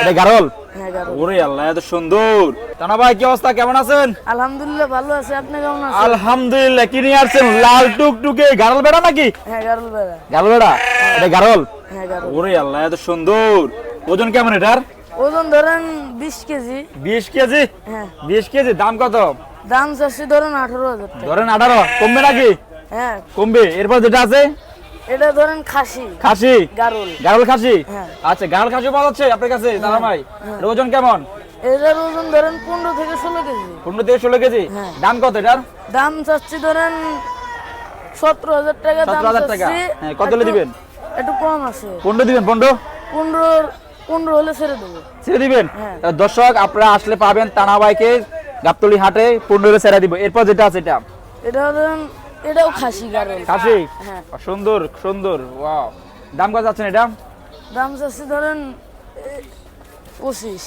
এটা গারল? হ্যাঁ ওরে আল্লাহ এত সুন্দর। টানা ভাই কি অবস্থা? কেমন আছেন? আলহামদুলিল্লাহ ভালো আছে। আপনি কেমন আছেন? আলহামদুলিল্লাহ কি নিয়ে আসছেন? লাল টুকটুকে গারল বেড়া নাকি? হ্যাঁ গারল বেড়া। গারল বেড়া? এটা হ্যাঁ গারল। ওরে আল্লাহ এত সুন্দর। ওজন কেমন এটার? ওজন ধরেন বিশ কেজি। বিশ কেজি? হ্যাঁ। বিশ কেজি দাম কত? দাম চাচ্ছি ধরেন আঠারো ধরেন আঠারো কমবে নাকি? হ্যাঁ। কমবে। এরপর যেটা আছে? এটা ধরেন খাসি। খাসি? গারল। গারল খাসি? হ্যাঁ। আচ্ছা গারল খাসি পাওয়া যাচ্ছে আপনার কাছে দাদা ভাই ওজন কেমন? এটার ওজন ধরেন পনেরো থেকে ষোলো কেজি। পনেরো থেকে ষোলো কেজি? হ্যাঁ। দাম কত এটার? দাম চাচ্ছি ধরেন সতেরো হাজার টাকা দাম 17,000 টাকা। হ্যাঁ, কত দিবেন? একটু কম আছে। পনেরো দিবেন পনেরো? পনেরো পনেরো হলে ছেড়ে দেবো। ছেড়ে দিবেন? হ্যাঁ। দর্শক আপনারা আসলে পাবেন টানা বাইকে গাবতলি হাটে পনেরো ছেড়ে দিব। এরপর যেটা আছে এটা? এটা ধরেন এটাও খাসি গারল। খাসি? হ্যাঁ সুন্দর সুন্দর ওয়াও দাম কত যাচ্ছেন এটা? দাম যাচ্ছে ধরেন পঁচিশ।